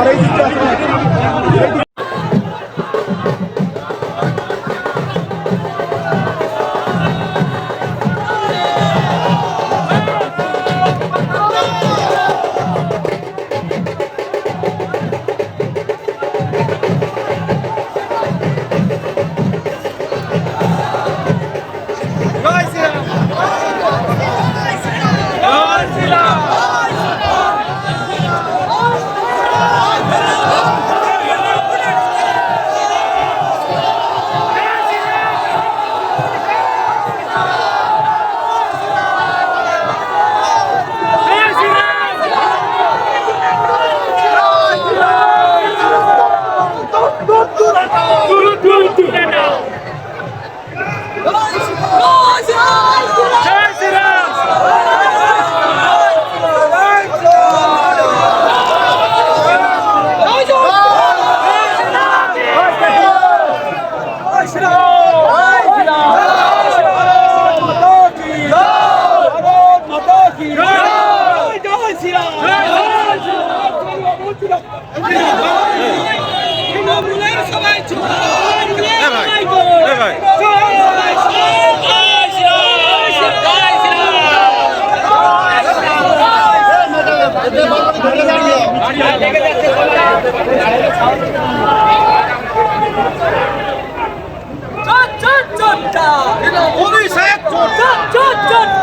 আর বন্দে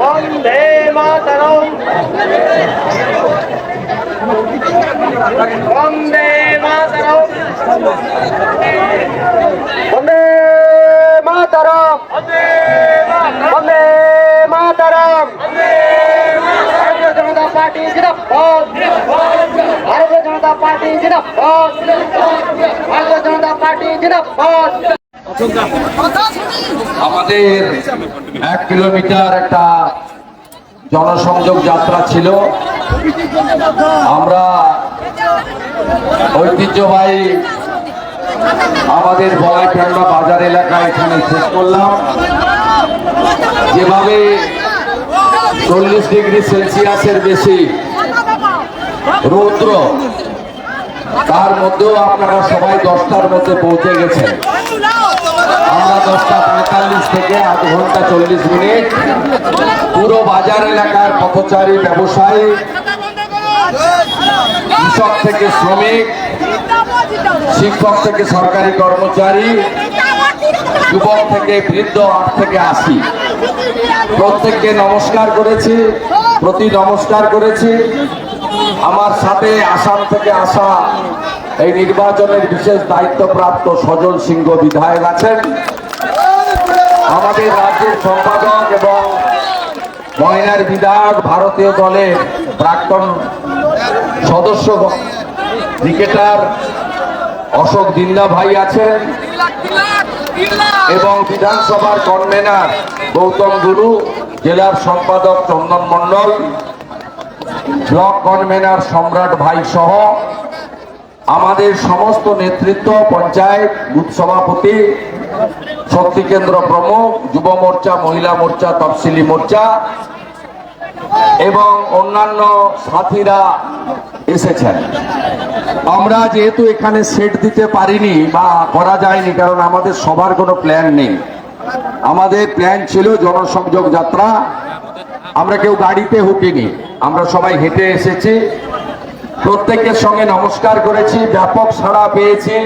বন্দে মাতরম। বন্দে মাতরম। বন্দে মাতরম। বন্দে মাতরম ভারতীয় জনতা পার্টি জিন্দাবাদ ভারতীয় জনতা পার্টি জিন্দাবাদ। ভারতীয় জনতা পার্টি জিন্দাবাদ। আমাদের এক কিলোমিটার একটা জনসংযোগ যাত্রা ছিল। আমরা ঐতিহ্যবাহী আমাদের বলাইটান্ডা বাজার এলাকা এখানে শেষ করলাম। যেভাবে চল্লিশ ডিগ্রি সেলসিয়াসের বেশি রৌদ্র, তার মধ্যেও আপনারা সবাই দশটার মধ্যে পৌঁছে গেছেন। আমরা দশটা পঁয়তাল্লিশ থেকে আধ ঘণ্টা চল্লিশ মিনিট। পুরো বাজার এলাকার পথচারী ব্যবসায়ী, কৃষক থেকে শ্রমিক, শিক্ষক থেকে সরকারি কর্মচারী, যুবক থেকে বৃদ্ধ, আট থেকে আশি। প্রত্যেককে নমস্কার করেছি, প্রতি নমস্কার করেছি। আমার সাথে আসাম থেকে আসা এই নির্বাচনের বিশেষ দায়িত্বপ্রাপ্ত সজল সিংহ বিধায়ক আছেন। আমাদের রাজ্যের সম্পাদক এবং ময়নার বিধায়ক ভারতীয় দলের প্রাক্তন সদস্য ক্রিকেটার অশোক দিন্দা ভাই আছেন এবং বিধানসভার কনভেনার গৌতম গুরু, জেলার সম্পাদক চন্দন মণ্ডল। ব্লক কনভেনার সম্রাট ভাই সহ আমাদের সমস্ত নেতৃত্ব, পঞ্চায়েত, বুথ সভাপতি শক্তি কেন্দ্র প্রমুখ, যুব মোর্চা, মহিলা মোর্চা, তফসিলি মোর্চা এবং অন্যান্য সাথীরা এসেছেন। আমরা যেহেতু এখানে সেট দিতে পারিনি বা করা যায়নি, কারণ আমাদের সবার কোনো প্ল্যান নেই। আমাদের প্ল্যান ছিল জনসংযোগ যাত্রা। আমরা কেউ গাড়িতে হুকিনি। আমরা সবাই হেঁটে এসেছি। প্রত্যেকের সঙ্গে নমস্কার করেছি, ব্যাপক সাড়া পেয়েছি।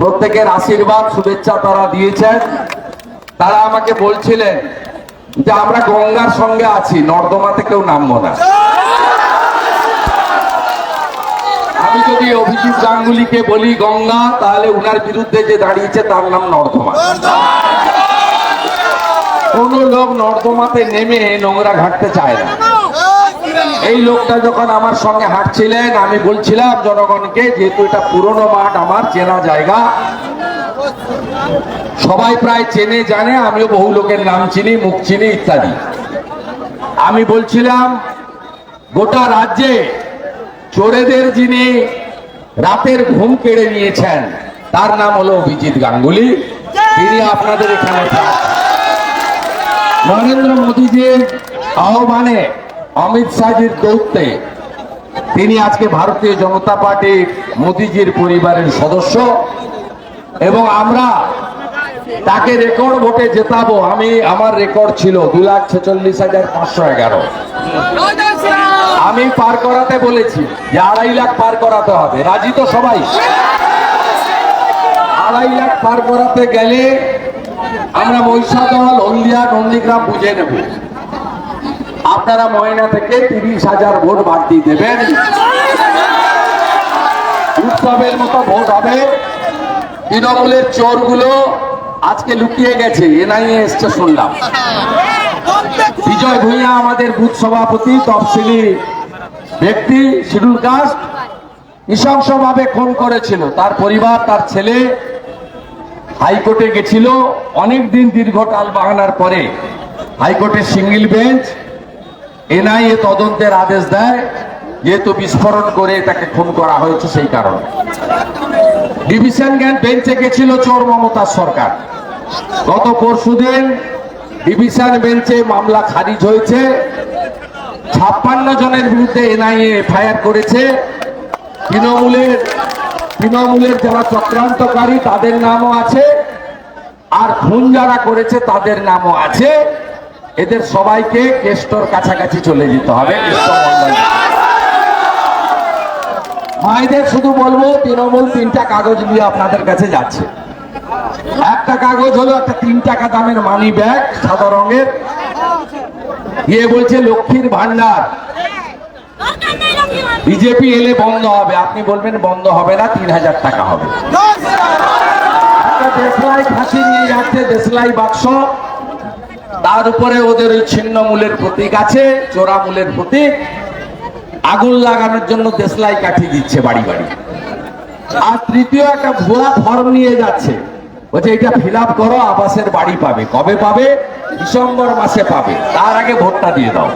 প্রত্যেকের আশীর্বাদ, শুভেচ্ছা তারা দিয়েছেন। তারা আমাকে বলছিলেন যে আমরা গঙ্গার সঙ্গে আছি, নর্দমাতে কেউ নামবো না। আমি যদি অভিজিৎ গাঙ্গুলিকে বলি গঙ্গা, তাহলে উনার বিরুদ্ধে যে দাঁড়িয়েছে তার নাম নর্দমা। কোন লোক নর্দমাতে নেমে নোংরা ঘাটতে চায় না। এই লোকটা যখন আমার সঙ্গে হাঁটছিলেন, আমি বলছিলাম, জনগণকে, যেহেতু এটা পুরনো মাঠ, আমার চেনা জায়গা। সবাই প্রায় চেনে জানে, আমিও বহু লোকের নাম চিনি, মুখ চিনি, ইত্যাদি। আমি বলছিলাম, গোটা রাজ্যে চোরেদের যিনি রাতের ঘুম কেড়ে নিয়েছেন, তার নাম হলো অভিজিৎ গাঙ্গুলি। তিনি আপনাদের এখানে। নরেন্দ্র মোদীজির আহ্বানে অমিত শাহজির দৌত্যে তিনি আজকে ভারতীয় জনতা পার্টির মোদীজির পরিবারের সদস্য এবং আমরা তাকে রেকর্ড ভোটে জেতাবো। আমি, আমার রেকর্ড ছিল দু লাখ ছেচল্লিশ হাজার পাঁচশো এগারো। আমি পার করাতে বলেছি যে আড়াই লাখ পার করাতে হবে। রাজি তো সবাই? আড়াই লাখ পার করাতে গেলে আমরা মহিষাদল, হলদিয়া, নন্দীগ্রাম বুঝে নেব। আপনারা ময়না থেকে তিরিশ হাজার ভোট বাড়তি দেবেন। উৎসবের মতো ভোট হবে। তৃণমূলের চোরগুলো আজকে লুকিয়ে গেছে, এনআইএ এসছে শুনলাম। বিজয় ভূঁইয়া আমাদের বুথ সভাপতি, তফসিলি ব্যক্তি, শিডিউল কাস্ট, নৃশংসভাবে খুন করেছিল। তার পরিবার, তার ছেলে হাইকোর্টে গেছিল। অনেক দিন দীর্ঘ টাল বাগানার পরে হাইকোর্টের সিঙ্গেল বেঞ্চ এনআইএ তদন্তের আদেশ দেয়, যেহেতু বিস্ফোরণ করে তাকে খুন করা হয়েছে সেই কারণে। ডিভিশন জ্ঞান বেঞ্চে গেছিল চোর মমতার সরকার। গত পরশুদিন ডিভিশন বেঞ্চে মামলা খারিজ হয়েছে। ছাপ্পান্ন জনের বিরুদ্ধে এনআইএ এফআইআর করেছে। তৃণমূলের তৃণমূলের যারা চক্রান্তকারী, তাদের নামও আছে। আর খুন যারা করেছে, তাদের নামও আছে। এদের সবাইকে কেষ্টর কাছাকাছি চলে যেতে হবে। মায়েদের শুধু বলব, তৃণমূল তিনটা কাগজ নিয়ে আপনাদের কাছে যাচ্ছে। একটা কাগজ হলো একটা তিন টাকা দামের মানি ব্যাগ সাদা রঙের। গিয়ে বলছে, লক্ষ্মীর ভান্ডার বিজেপি এলে বন্ধ হবে। আপনি বলবেন, বন্ধ হবে না, তিন হাজার টাকা হবে। দেশলাই ফাঁসি নিয়ে যাচ্ছে, দেশলাই বাক্স। তার উপরে ওদের ওই ছিন্ন মূলের প্রতীক আছে, চোরা মূলের প্রতীক। আগুন লাগানোর জন্য দেশলাই কাঠি দিচ্ছে বাড়ি বাড়ি। আর তৃতীয় একটা ভুয়া ফর্ম নিয়ে যাচ্ছে। বলছে এটা ফিল করো, আবাসের বাড়ি পাবে। কবে পাবে? ডিসেম্বর মাসে পাবে। তার আগে ভোটটা দিয়ে দাও।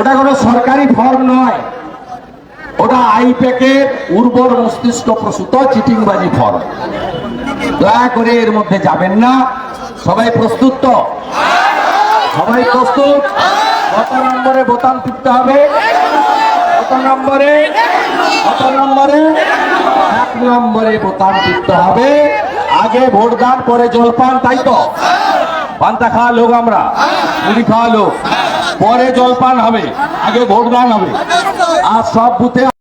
ওটা কোনো সরকারি ফর্ম নয়। ওটা আই আইপ্যাকের উর্বর মস্তিষ্ক প্রসূত চিটিংবাজি ফর্ম দয়া করে এর মধ্যে যাবেন না। সবাই প্রস্তুত তো? সবাই প্রস্তুত? কত নম্বরে বোতাম টিপতে হবে? কত নম্বরে? কত নম্বরে? এক নম্বরে বোতাম টিপতে হবে। আগে ভোট দান পরে জলপান, তাই তো? পান্তা খাওয়া লোক আমরা, মুড়ি খাওয়া লোক। পরে জলপান হবে, আগে ভোট দান হবে। আর সব বুথে